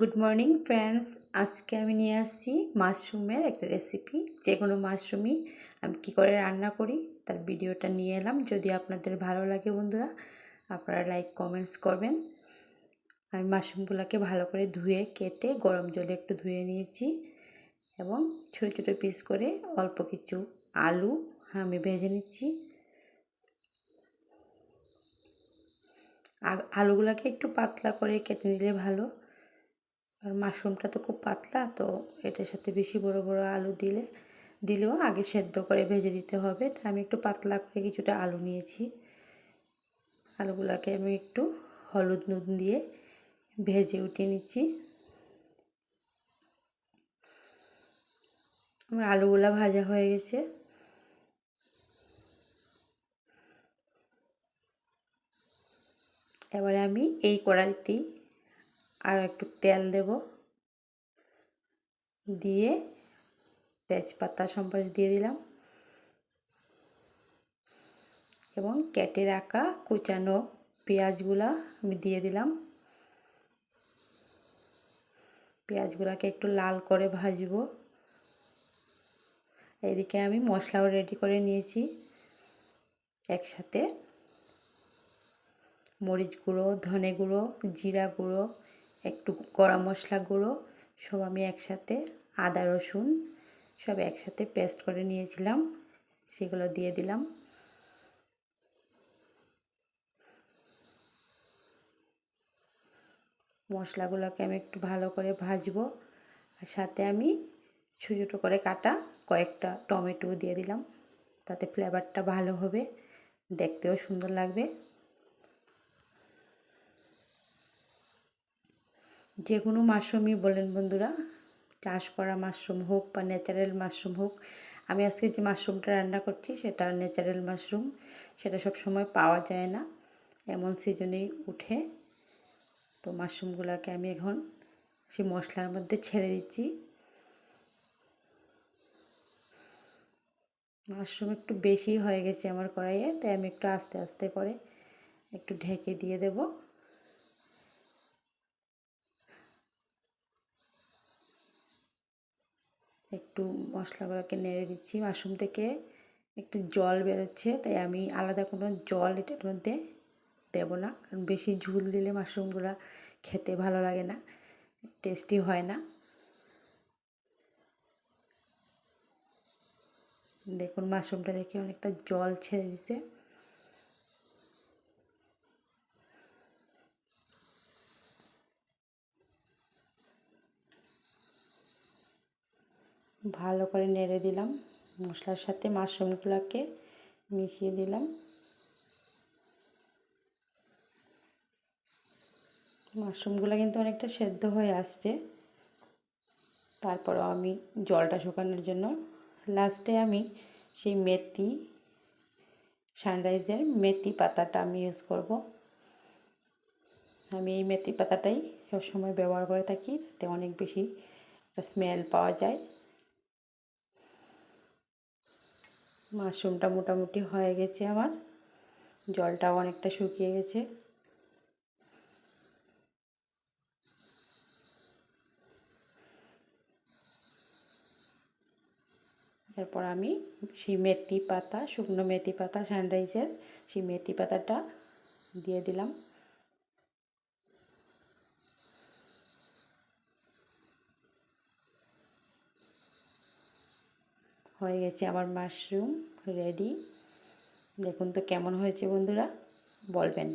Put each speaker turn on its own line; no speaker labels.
Good morning friends আজকে আমি নিয়ে আসছি মাশরুমের একটা রেসিপি যে কোনো মাশরুমই আমি কী করে রান্না করি, তার ভিডিওটা নিয়ে এলাম। যদি আপনাদের ভালো লাগে বন্ধুরা, আপনারা লাইক কমেন্টস করবেন। আমি মাশরুমগুলোকে ভালো করে ধুয়ে, কেটে, গরম জলে একটু ধুয়ে নিয়েছি এবং ছোটো ছোটো পিস করে অল্প কিছু আলু আমি ভেজে নিচ্ছি। আলুগুলোকে একটু পাতলা করে কেটে নিলে ভালো। আর মাশরুমটা তো খুব পাতলা, তো এটার সাথে বেশি বড় বড় আলু দিলে, দিলেও আগে সেদ্ধ করে ভেজে দিতে হবে। তাই আমি একটু পাতলা করে কিছুটা আলু নিয়েছি। আলুগুলোকে আমি একটু হলুদ নুন দিয়ে ভেজে উঠিয়ে নিচ্ছি। আমার আলুগুলা ভাজা হয়ে গেছে। এবারে আমি এই কড়াইতেই আর একটু তেল দেব। দিয়ে তেজপাতা সম্পাস দিয়ে দিলাম। এবং কেটে রাখা কুচানো পেঁয়াজগুলা আমি দিয়ে দিলাম। পেঁয়াজগুলাকে একটু লাল করে ভাজবো। এদিকে আমি মশলাও রেডি করে নিয়েছি। একসাথে মরিচ গুঁড়ো, ধনে গুঁড়ো, জিরা গুঁড়ো একটু গরম মশলা গুঁড়ো, সব আমি একসাথে আদা, রসুন সব একসাথে পেস্ট করে নিয়েছিলাম, সেগুলো দিয়ে দিলাম। মশলাগুলোকে আমি একটু ভালো করে ভাজবো, আর সাথে আমি ছোটো ছোটো করে কাটা কয়েকটা টমেটো দিয়ে দিলাম, তাতে ফ্লেভারটা ভালো হবে, দেখতেও সুন্দর লাগবে। যে কোনো মাশরুমই বলেন বন্ধুরা, চাষ করা মাশরুম হোক বা ন্যাচারাল মাশরুম হোক, আমি আজকে যে মাশরুমটা রান্না করছি সেটা ন্যাচারাল মাশরুম, সেটা সব সময় পাওয়া যায় না, এমন সিজনেই উঠে। তো মাশরুমগুলোকে আমি এখন সে মশলার মধ্যে ছেড়ে দিচ্ছি। মাশরুম একটু বেশি হয়ে গেছে আমার কড়াইয়ে, তাই আমি একটু আস্তে আস্তে করে একটু ঢেকে দিয়ে দেবো। একটু মশলাগুলোকে নেড়ে দিচ্ছি। মাশরুম থেকে একটু জল বেরোচ্ছে, তাই আমি আলাদা কোনো জল এটার মধ্যে দেব না। কারণ বেশি ঝুল দিলে মাশরুমগুলো খেতে ভালো লাগে না টেস্টি হয় না। দেখুন, মাশরুমটা দেখে অনেকটা জল ছেড়ে দিছে। ভালো করে নেড়ে দিলাম। মশলার সাথে মাশরুমগুলোকে মিশিয়ে দিলাম। মাশরুমগুলো কিন্তু অনেকটা সেদ্ধ হয়ে আসছে। তারপরও আমি জলটা শুকানোর জন্য লাস্টে আমি সেই মেথি সানরাইজের মেথি পাতাটা আমি ইউজ করব। আমি এই মেথি পাতাটাই সবসময় ব্যবহার করে থাকি, তাতে অনেক বেশি স্মেল পাওয়া যায়। মাশরুমটা মোটামুটি হয়ে গেছে আমার। জলটাও অনেকটা শুকিয়ে গেছে। এরপর আমি সেই মেথি পাতা, শুকনো মেথি পাতা সানরাইজের সেই মেথি পাতাটা দিয়ে দিলাম। হয়ে গেছে আমার মাশরুম রেডি দেখুন তো কেমন হয়েছে বন্ধুরা বলবেন।